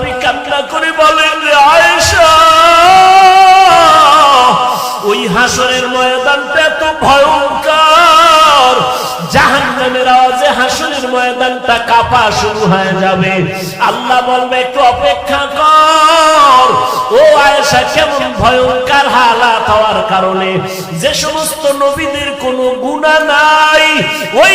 নবী কান্না করে বলেন আয়েশা, ওই হাসরের ময়দানটা এত ভয়ঙ্কর। জাহান্নামের আওয়াজে হাসরের ময়দানটা কাঁপা শুরু হয়ে যাবে। আল্লাহ বলবে, একটু অপেক্ষা কর। ও আয়েশা, কেমন ভয়ঙ্কর হালাত হওয়ার কারণে যে সমস্ত নবীদের কোনো গুণা নাই, ওই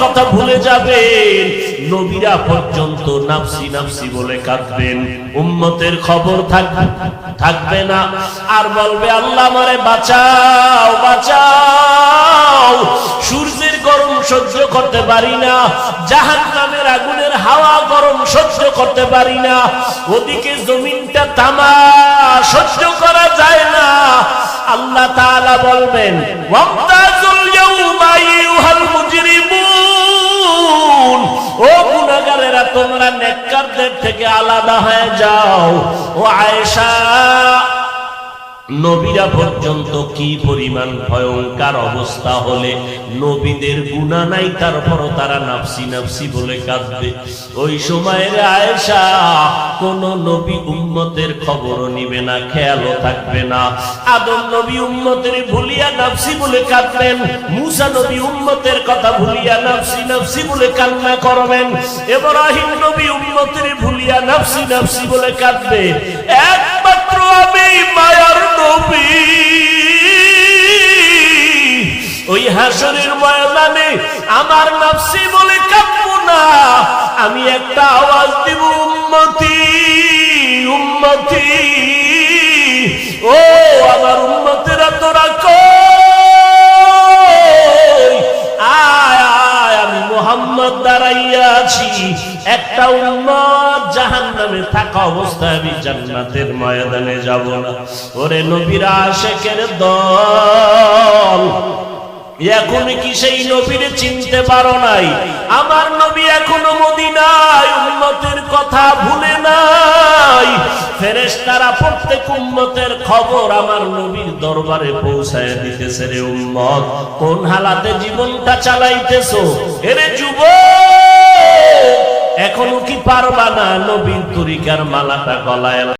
কথা ভুলে যাবেন। নবীরা পর্যন্ত নাফসি নাফসি বলে কাঁদবেন। উম্মতের খবর থাকবে না। আর বলবে, আল্লাহ আমারে বাঁচাও বাঁচাও। সূর্যের গরম সহ্য করতে পারি না। জাহান নামের আগুনের হাওয়া গরম সহ্য করতে পারি না। ওদিকে জমিনটা তামা সহ্য করা যায় না। আল্লাহ তাআলা বলবেন ওয়ামতাজুল তোমরা নেককারদের থেকে আলাদা হয়ে যাও। ও আয়েশা নবীরা পর্যন্ত কি পরিমাণ ভয়ঙ্কর অবস্থা হলে? নবীদের গুণা নাই তারপর তারা নাফসি নাফসি বলে কাঁদবে। ওই সময়ের আয়েশা কোন নবী উম্মতের খবরও নিবে না, খেয়ালও থাকবে না। আদম নবী উম্মতের ভুলিয়া নাফসি বলে কাঁদবেন, মুসা নবী উম্মতের কথা ভুলিয়া নাফসি নাফসি বলে কান্না করবেন, এব্রাহিম নবী উম্মতের ভুলিয়া নাফসি নাফসি বলে কাঁদবে। একমাত্র ওই হাসরের ময়দানে আমার নাফসি বলে কাঁদবো না। আমি একটা আওয়াজ দিব, উম্মতি উম্মতি। ও আমার উম্মতেরা, তোরা কই? আয় আয়, আমি মোহাম্মদ একটা থাকা অবস্থায় আমি ময়দানে যাব না। ওরে নবীরা আশেকের দল এখন কি সেই নবীরে চিনতে পারো নাই? আমার নবী এখনও মদিনায়, উম্মতের কথা ভুলে নাই। প্রত্যেক খবর আমার নবীর দরবারে পৌঁছায় দিতেছে রে উম্মত। কোন হালাতে জীবনটা চালাইতেছো? এরে যুব এখনও কি পারবা না নবীর তরিকার মালাটা গলায়